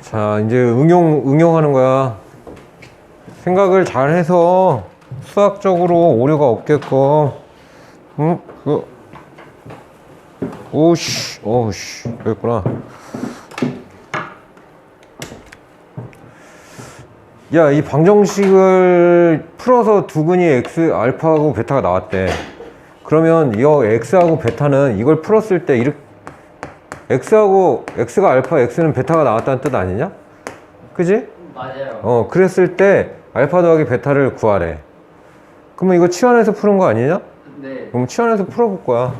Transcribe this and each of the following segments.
자, 이제 응용, 응용하는 거야. 생각을 잘 해서 수학적으로 오류가 없게끔, 응? 그, 오씨, 오씨, 여기 있구나. 야, 이 방정식을 풀어서 두근이 x, 알파하고 베타가 나왔대. 그러면 이 x하고 베타는 이걸 풀었을 때 이렇게 x하고 x가 알파, x는 베타가 나왔다는 뜻 아니냐? 그지? 맞아요. 어, 그랬을 때 알파 더하기 베타를 구하래. 그러면 이거 치환해서 푸는 거 아니냐? 네. 그럼 치환해서 풀어볼 거야.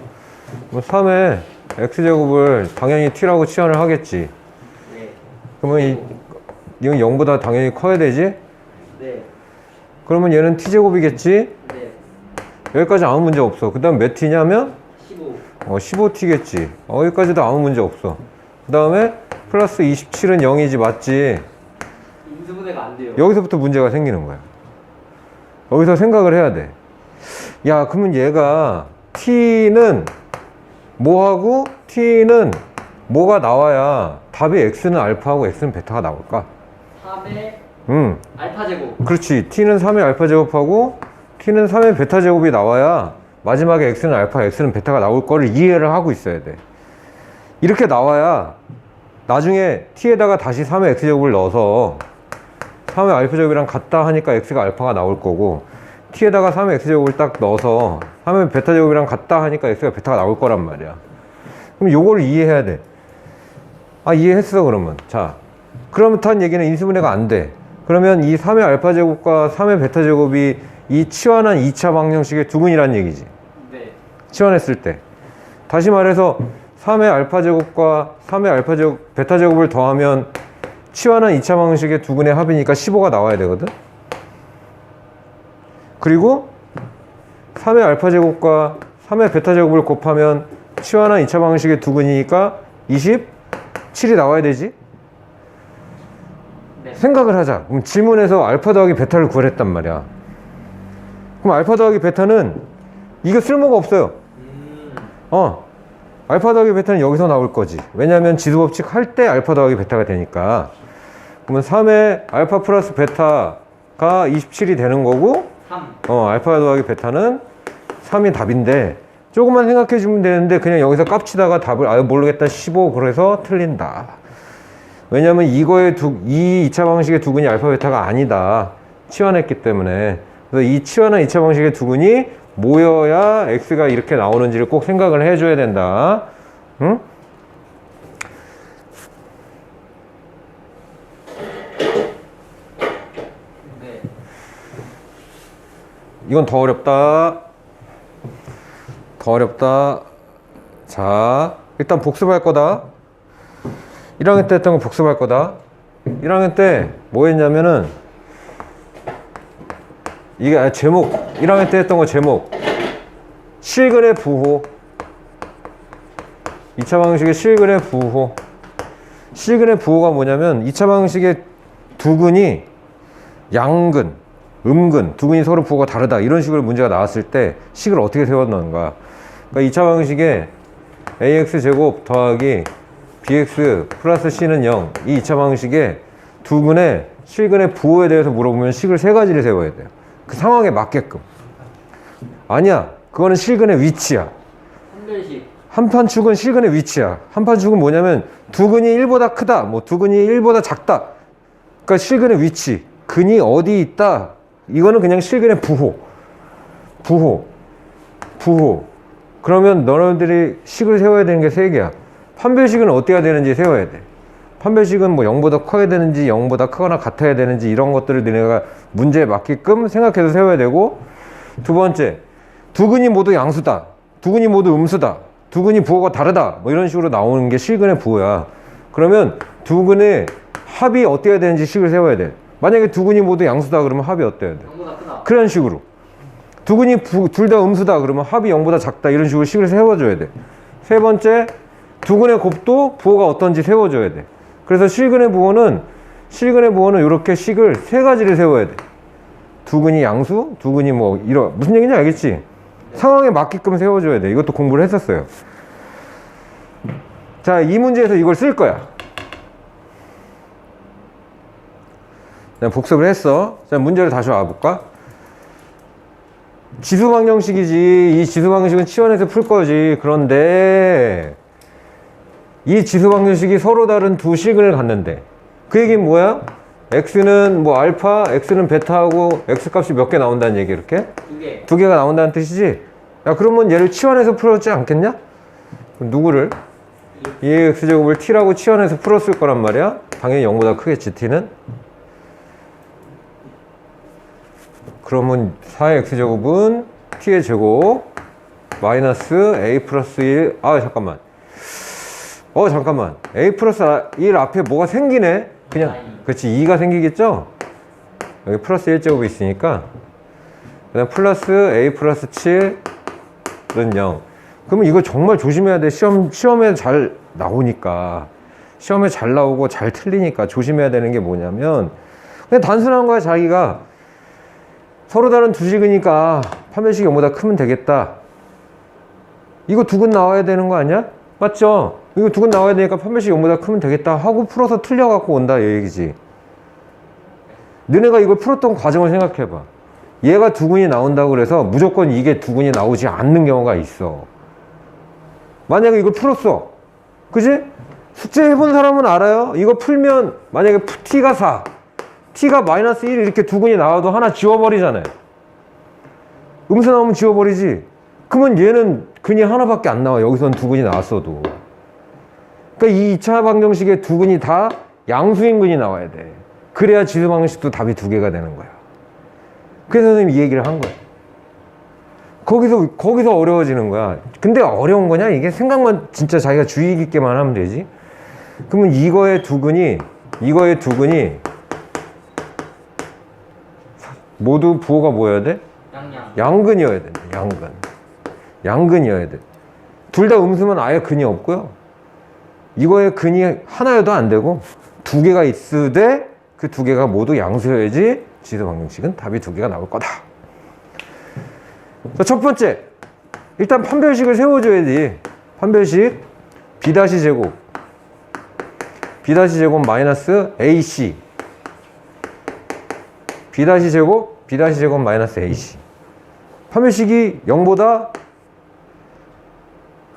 뭐 3에 x제곱을 당연히 t라고 치환을 하겠지. 네. 그러면 이, 이건 0보다 당연히 커야 되지? 네. 그러면 얘는 t제곱이겠지? 네. 여기까지 아무 문제 없어. 그 다음 몇 t냐면 15. 어, 15t겠지. 어, 여기까지도 아무 문제 없어. 그 다음에 플러스 27은 0이지 맞지? 인수분해가 안 돼요. 여기서부터 문제가 생기는 거야. 여기서 생각을 해야 돼. 야, 그러면 얘가 t는 뭐하고 t는 뭐가 나와야 답이 x는 알파하고 x는 베타가 나올까? 3의 음, 알파 제곱. 그렇지. t는 3의 알파 제곱하고 t는 3의 베타 제곱이 나와야 마지막에 x는 알파, x는 베타가 나올 거를 이해를 하고 있어야 돼. 이렇게 나와야 나중에 t에다가 다시 3의 x 제곱을 넣어서 3의 알파 제곱이랑 같다 하니까 x가 알파가 나올 거고 t에다가 3의 x 제곱을 딱 넣어서 3의 베타 제곱이랑 같다 하니까 x가 베타가 나올 거란 말이야. 그럼 요거를 이해해야 돼. 아 이해했어 그러면 자 그렇다는 얘기는 인수분해가 안 돼. 그러면 이 3의 알파 제곱과 3의 베타 제곱이 이 치환한 2차 방정식의 두근이란 얘기지. 네. 치환했을 때. 다시 말해서 3의 알파 제곱과 3의 알파 제곱, 베타 제곱을 더하면 치환한 2차 방정식의 두근의 합이니까 15가 나와야 되거든. 그리고 3의 알파 제곱과 3의 베타 제곱을 곱하면 치환한 2차 방정식의 두근이니까 27이 나와야 되지. 네. 생각을 하자. 그럼 질문에서 알파 더하기 베타를 구하랬단 말이야. 그럼 알파 더하기 베타는 이거 쓸모가 없어요. 음. 어. 알파 더하기 베타는 여기서 나올 거지. 왜냐하면 지수 법칙 할 때 알파 더하기 베타가 되니까. 그러면 3의 알파 플러스 베타가 27이 되는 거고, 3. 어, 알파 더하기 베타는 3이 답인데, 조금만 생각해 주면 되는데, 그냥 여기서 깝치다가 답을, 아, 모르겠다, 15, 그래서 틀린다. 왜냐면 이거의 두, 이 2차 방식의 두근이 알파 베타가 아니다. 치환했기 때문에. 그래서 이 치환한 2차 방식의 두근이 모여야 x가 이렇게 나오는지를 꼭 생각을 해줘야 된다. 응? 네. 이건 더 어렵다. 더 어렵다. 자, 일단 복습할 거다. 1학년 때 했던 거 복습할 거다. 1학년 때 뭐 했냐면은 이게 아, 제목. 1학년 때 했던 거 제목. 실근의 부호. 2차 방식의 실근의 부호. 실근의 부호가 뭐냐면 2차 방식의 두 근이 양근, 음근, 두 근이 서로 부호가 다르다. 이런 식으로 문제가 나왔을 때 식을 어떻게 세웠는가. 그러니까 2차 방식에 ax 제곱 더하기 bx 플러스 c는 0 이 2차 방식에 두근의 실근의 부호에 대해서 물어보면 식을 세 가지를 세워야 돼요 그 상황에 맞게끔 아니야 그거는 실근의 위치야. 한판 축은 실근의 위치야. 한판 축은 뭐냐면 두 근이 1보다 크다. 뭐 두 근이 1보다 작다. 그러니까 실근의 위치. 근이 어디 있다. 이거는 그냥 실근의 부호. 부호. 부호. 그러면 너네들이 식을 세워야 되는 게 세 개야. 판별식은 어떻게 해야 되는지 세워야 돼. 판별식은 뭐 0보다 커야 되는지 0보다 크거나 같아야 되는지 이런 것들을 너네가 문제에 맞게끔 생각해서 세워야 되고 두 번째 두근이 모두 양수다. 두근이 모두 음수다. 두근이 부호가 다르다. 뭐 이런 식으로 나오는 게 실근의 부호야. 그러면 두근의 합이 어때야 되는지 식을 세워야 돼. 만약에 두근이 모두 양수다 그러면 합이 어때야 돼? 0보다 크다. 그런 식으로. 두근이 둘 다 음수다 그러면 합이 0보다 작다 이런 식으로 식을 세워줘야 돼. 세 번째, 두근의 곱도 부호가 어떤지 세워줘야 돼. 그래서 실근의 부호는 실근의 부호는 이렇게 식을 세 가지를 세워야 돼. 두근이 양수, 두근이 뭐 이런 무슨 얘기인지 알겠지? 상황에 맞게끔 세워줘야 돼. 이것도 공부를 했었어요. 자, 이 문제에서 이걸 쓸 거야. 자, 복습을 했어. 자, 문제를 다시 와볼까? 지수 방정식이지. 이 지수 방정식은 치원에서 풀 거지. 그런데 이 지수 방정식이 서로 다른 두 식을 갖는데 그 얘기는 뭐야? x는 뭐 알파, x는 베타하고 x 값이 몇 개 나온다는 얘기 이렇게? 두 개. 두 개가 나온다는 뜻이지? 야, 그러면 얘를 치환해서 풀었지 않겠냐? 그럼 누구를? 2x제곱을 t라고 치환해서 풀었을 거란 말이야? 당연히 0보다 크겠지, t는? 그러면 4x제곱은 t의 제곱 마이너스 a 플러스 1, 아, 잠깐만. 어, 잠깐만. a 플러스 1 앞에 뭐가 생기네? 그냥. 그렇지, 2가 생기겠죠? 여기 플러스 1제곱이 있으니까. 그 다음 플러스 a 플러스 7은 0. 그러면 이거 정말 조심해야 돼. 시험, 시험에 잘 나오니까. 시험에 잘 나오고 잘 틀리니까 조심해야 되는 게 뭐냐면, 그냥 단순한 거야, 자기가. 서로 다른 두 식이니까 판별식이 0보다 크면 되겠다. 이거 두근 나와야 되는 거 아니야? 맞죠? 이거 두 근 나와야 되니까 판별식이 0보다 크면 되겠다 하고 풀어서 틀려갖고 온다, 이 얘기지. 너네가 이걸 풀었던 과정을 생각해봐. 얘가 두 근이 나온다고 그래서 무조건 이게 두 근이 나오지 않는 경우가 있어. 만약에 이걸 풀었어. 그지? 숙제 해본 사람은 알아요. 이거 풀면 만약에 t가 4, t가 마이너스 1 이렇게 두 근이 나와도 하나 지워버리잖아요. 음수 나오면 지워버리지. 그러면 얘는 근이 하나밖에 안 나와. 여기선 두 근이 나왔어도. 그러니까 이 2차 방정식의 두 근이 다 양수인 근이 나와야 돼. 그래야 지수 방정식도 답이 두 개가 되는 거야. 그래서 선생님이 이 얘기를 한 거야. 거기서, 거기서 어려워지는 거야. 근데 어려운 거냐? 이게 생각만 진짜 자기가 주의 깊게만 하면 되지. 그러면 이거의 두 근이, 이거의 두 근이 모두 부호가 뭐여야 돼? 양양. 양근이어야 된다. 양근. 양근이어야 돼. 둘 다 음수면 아예 근이 없고요. 이거의 근이 하나여도 안 되고 두 개가 있으되 그 두 개가 모두 양수여야지 지수 방정식은 답이 두 개가 나올 거다. 자, 첫 번째. 일단 판별식을 세워줘야지. 판별식 b 다시 제곱 b 다시 제곱 마이너스 ac b 다시 제곱 b 다시 제곱 마이너스 ac 판별식이 0보다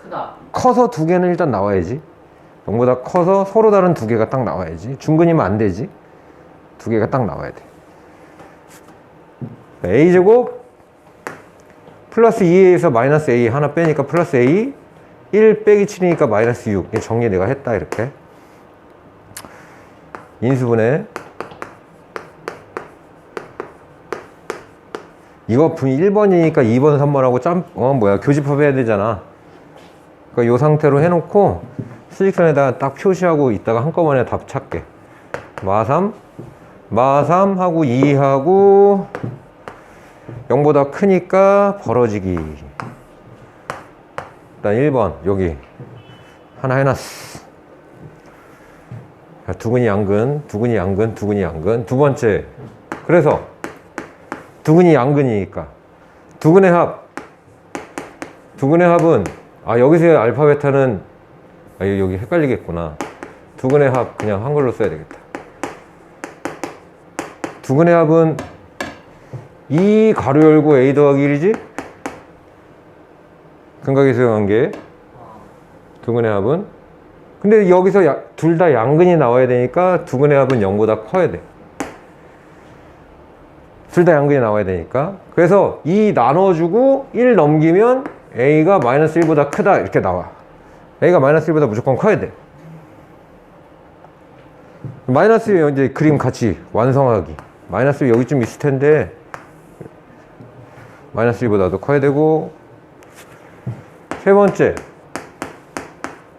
크다. 커서 두 개는 일단 나와야지. 0보다 커서 서로 다른 두 개가 딱 나와야지. 중근이면 안 되지. 두 개가 딱 나와야 돼. a제곱 플러스 2a에서 마이너스 a 하나 빼니까 플러스 a 1 빼기 7이니까 마이너스 6 이게 정리 내가 했다 이렇게 인수분해 이거 분 1번이니까 2번 3번하고 짬, 어, 뭐야, 교집합 해야 되잖아. 그러니까 이 상태로 해놓고 수직선에다가 딱 표시하고 있다가 한꺼번에 답 찾게. 마3, 마3 하고 2하고 0보다 크니까 벌어지기. 일단 1번, 여기. 하나 해놨어. 자, 두근이 양근, 두근이 양근, 두근이 양근. 두 번째. 그래서 두근이 양근이니까 두근의 합 두근의 합은 아 여기서의 알파 베타는 아 여기 헷갈리겠구나 두근의 합 그냥 한글로 써야 되겠다 두근의 합은 2 가로 열고 a 더하기 1이지 근각에서의 관계 두근의 합은 근데 여기서 둘 다 양근이 나와야 되니까 두근의 합은 0보다 커야 돼 둘 다 양근이 나와야 되니까. 그래서 2 나눠주고 1 넘기면 A가 마이너스 1보다 크다. 이렇게 나와. A가 마이너스 1보다 무조건 커야 돼. 마이너스 이제 그림 같이 완성하기. 마이너스 여기쯤 있을 텐데, 마이너스 1보다도 커야 되고, 세 번째,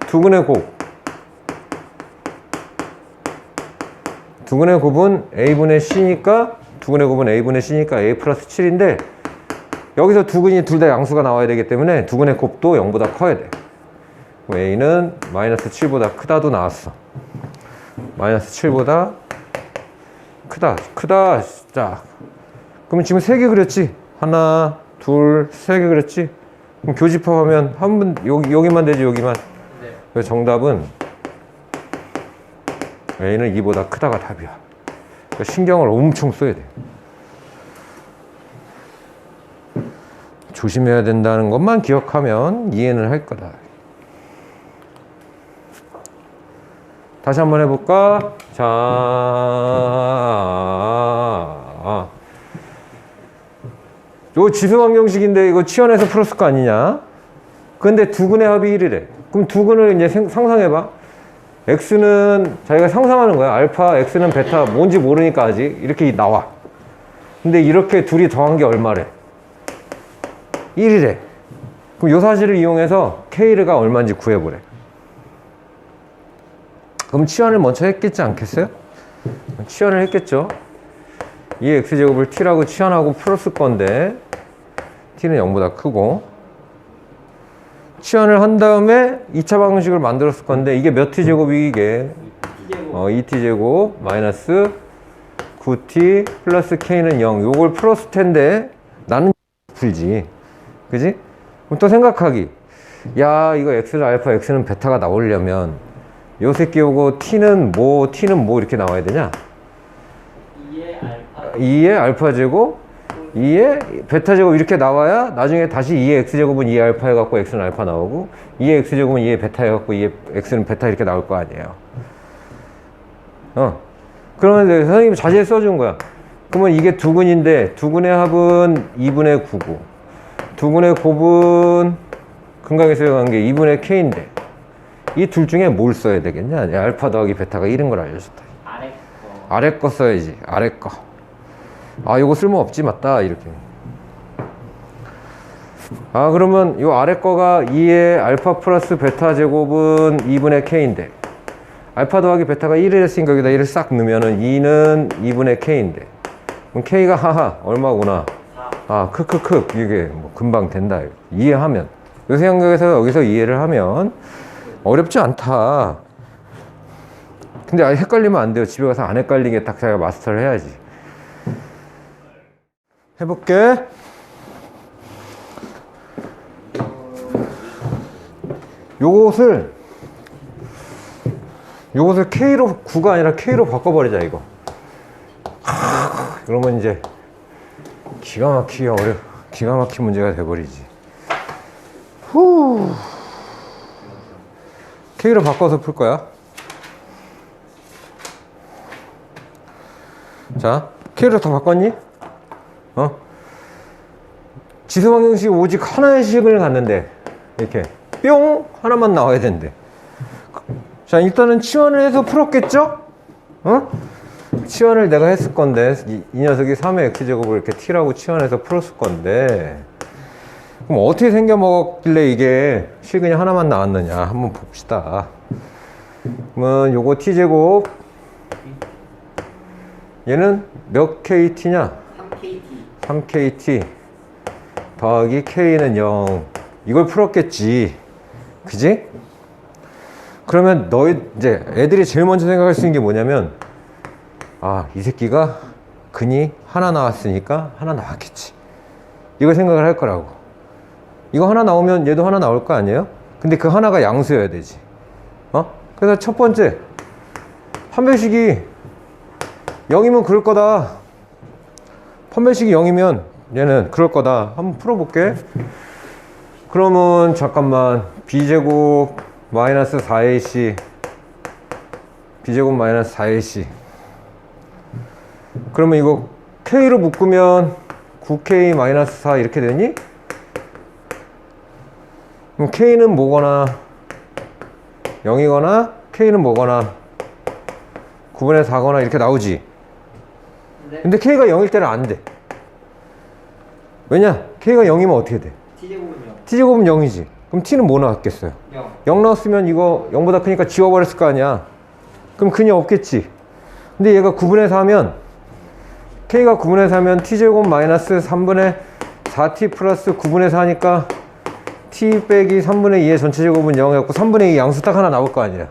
두근의 곱. 두근의 곱은 A분의 C니까 두근의 곱은 A분의 C니까 A 플러스 7인데 여기서 두근이 둘 다 양수가 나와야 되기 때문에 두근의 곱도 0보다 커야 돼. 그럼 A는 마이너스 7보다 크다도 나왔어. 마이너스 7보다 크다. 크다. 자. 그러면 지금 세 개 그렸지? 하나, 둘, 세 개 그렸지? 그럼 교집합하면 한 번, 여기, 여기만 되지, 여기만. 네. 그래서 정답은 A는 2보다 크다가 답이야. 그러니까 신경을 엄청 써야 돼요. 조심해야 된다는 것만 기억하면 이해는 할 거다. 다시 한번 해볼까? 자, 요 지수방정식인데 이거 치환해서 풀었을 거 아니냐? 근데 두근의 합이 1이래. 그럼 두근을 이제 생- 상상해봐. x는 자기가 상상하는 거야. 알파, x는 베타, 뭔지 모르니까 아직 이렇게 나와. 근데 이렇게 둘이 더한 게 얼마래? 1이래. 그럼 요 사실을 이용해서 k가 얼마인지 구해보래. 그럼 치환을 먼저 했겠지 않겠어요? 치환을 했겠죠. 이 x제곱을 t라고 치환하고 풀었을 건데 t는 0보다 크고 치환을 한 다음에 2차 방식을 만들었을 건데 이게 몇 t 제곱이 이게 어, 2t 제곱 마이너스 9t 플러스 k는 0 요걸 풀었을 텐데 나는 풀지 그지? 그럼 또 생각하기 야 이거 x는 알파 x는 베타가 나오려면 요 새끼 요거 t는 뭐 t는 뭐 이렇게 나와야 되냐 2의 알파 2의 알파 제곱 2의 베타 제곱 이렇게 나와야 나중에 다시 2의 x 제곱은 2의 알파 해갖고 x는 알파 나오고 2의 x 제곱은 2의 베타 해갖고 2의 x는 베타 이렇게 나올 거 아니에요. 어. 그러면 이제 선생님이 자세히 써준 거야. 그러면 이게 두근인데 두근의 합은 2분의 9고 두근의 곱은 금강에서 간게 2분의 k인데 이 둘 중에 뭘 써야 되겠냐? 알파 더하기 베타가 1인 걸 알려줬다. 아래 거. 아래 거 써야지. 아래 거. 아 요거 쓸모 없지? 맞다. 이렇게. 아 그러면 요 아래 거가 2의 알파 플러스 베타 제곱은 2분의 k인데 알파 더하기 베타가 1을 했으니까 여기다. 1을 싹 넣으면은 2는 2분의 k인데. 그럼 k가 하하 얼마구나? 4아 크크크. 이게 뭐 금방 된다. 이해하면. 요 생각에서 여기서 이해를 하면 어렵지 않다. 근데 헷갈리면 안 돼요. 집에 가서 안 헷갈리게 딱 자기가 마스터를 해야지. 해볼게. 요것을 요것을 K로 9가 아니라 K로 바꿔버리자 이거. 하, 그러면 이제 기가 막히게 어려 기가 막힌 문제가 돼버리지. 후 K로 바꿔서 풀 거야 자 K로 다 바꿨니? 어? 지수방정식 오직 하나의 식을 갔는데 이렇게 뿅 하나만 나와야 된대 자 일단은 치환을 해서 풀었겠죠? 어? 치환을 내가 했을 건데 이, 이 녀석이 3의 x제곱을 이렇게 t라고 치환해서 풀었을 건데 그럼 어떻게 생겨 먹었길래 이게 실근이 하나만 나왔느냐? 한번 봅시다. 그러면 요거 t제곱. 얘는 몇 kt냐? 3KT 3kt 더하기 k는 0 이걸 풀었겠지. 그지? 그러면 너희 이제 애들이 제일 먼저 생각할 수 있는 게 뭐냐면 아 이 새끼가 근이 하나 나왔으니까 하나 나왔겠지. 이걸 생각을 할 거라고 이거 하나 나오면 얘도 하나 나올 거 아니에요? 근데 그 하나가 양수여야 되지 어? 그래서 첫 번째 판별식이 0이면 그럴 거다 판별식이 0이면 얘는 그럴 거다 한번 풀어볼게 그러면 잠깐만 b제곱 마이너스 4ac b제곱 마이너스 4ac 그러면 이거 k로 묶으면 9k 마이너스 4 이렇게 되니? 그럼 k는 뭐거나 0이거나 k는 뭐거나 9분의 4거나 이렇게 나오지 근데 근데 k가 0일 때는 안 돼. 왜냐? k가 0이면 어떻게 돼? T제곱은요 t제곱은 0이지. 그럼 t는 뭐 나왔겠어요? 0 0 나왔으면 이거 0보다 크니까 지워버렸을 거 아니야. 그럼 근이 없겠지. 근데 얘가 9분의 4면 k가 9분의 4면 t제곱 마이너스 3분의 4t 플러스 9분의 4니까 t 빼기 3분의 2의 전체 제곱은 0 해갖고 3분의 2 양수 딱 하나 나올 거 아니야.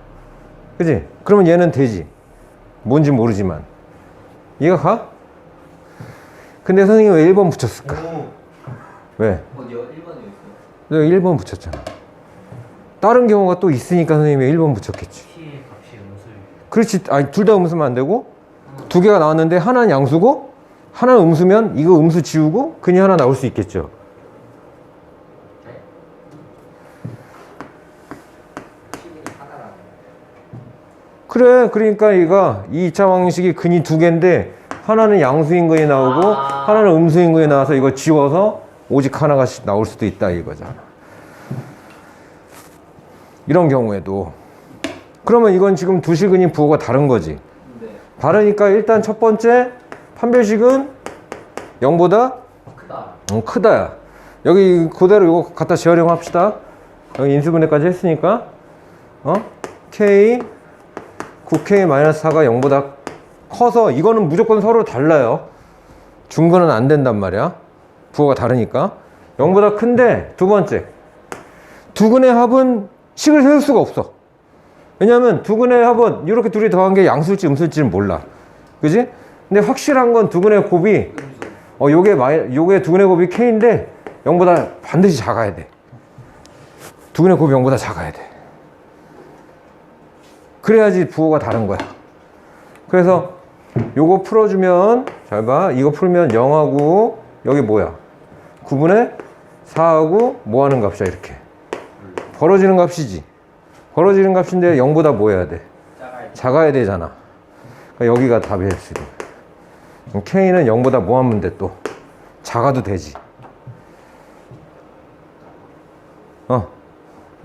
그지? 그러면 얘는 되지. 뭔지 모르지만. 이해가 가? 근데 선생님이 왜 1번 붙였을까? 오 왜? 어디요? 1번에 있어요 내가 1번 붙였잖아. 다른 경우가 또 있으니까 선생님이 1번 붙였겠지. T의 값이 음수일 그렇지. 아니, 둘 다 음수면 안 되고, 두 개가 나왔는데 하나는 양수고 하나는 음수면 이거 음수 지우고 근이 하나 나올 수 있겠죠. 네. 시근이 하나라는. 그래, 그러니까 얘가 이 2차 방식이 근이 두 개인데 하나는 양수인 근이 나오고 아. 하나는 음수인 근이 나와서 이거 지워서 오직 하나가 시- 나올 수도 있다 이거잖아. 이런 경우에도 그러면 이건 지금 두 식은이 부호가 다른 거지. 네. 다르니까 일단 첫 번째 판별식은 0보다 크다. 어, 크다야. 여기 그대로 이거 갖다 재활용합시다. 여기 인수분해까지 했으니까 어? k 9k-4가 0보다 커서 이거는 무조건 서로 달라요. 중근은 안 된단 말이야. 부호가 다르니까. 0보다 큰데 두 번째 두 근의 합은 식을 세울 수가 없어. 왜냐하면 두 근의 합은 이렇게 둘이 더한 게 양수일지 음수일지는 몰라. 그지? 근데 확실한 건 두 근의 곱이 음수. 어, 요게 마이, 요게 두 근의 곱이 K인데 0보다 반드시 작아야 돼. 두 근의 곱이 0보다 작아야 돼. 그래야지 부호가 다른 거야. 그래서 요거 풀어주면, 잘 봐. 이거 풀면 0하고, 여기 뭐야? 9분의 4하고 뭐 하는 값이야, 이렇게. 벌어지는 값이지. 벌어지는 값인데 0보다 뭐 해야 돼? 작아야 되잖아. 그러니까 여기가 답이에요, 지금. K는 0보다 뭐 하면 돼, 또? 작아도 되지. 어.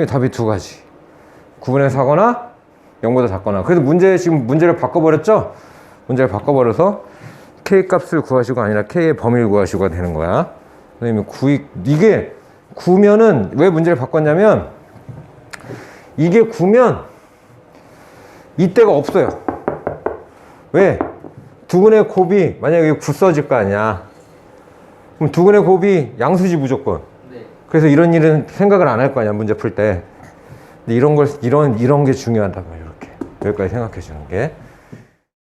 답이 두 가지. 9분의 4거나 0보다 작거나. 그래서 문제, 지금 문제를 바꿔버렸죠? 문제를 바꿔버려서 K 값을 구하시고 아니라 K의 범위를 구하시고가 되는 거야. 선생님이 9, 이게 9면은 왜 문제를 바꿨냐면 이게 9면 이때가 없어요. 왜? 두근의 곱이 만약에 9 써질 거 아니야. 그럼 두근의 곱이 양수지 무조건. 네. 그래서 이런 일은 생각을 안 할 거 아니야 문제 풀 때. 근데 이런 걸 이런 이런 게 이렇게 여기까지 생각해 주는 게.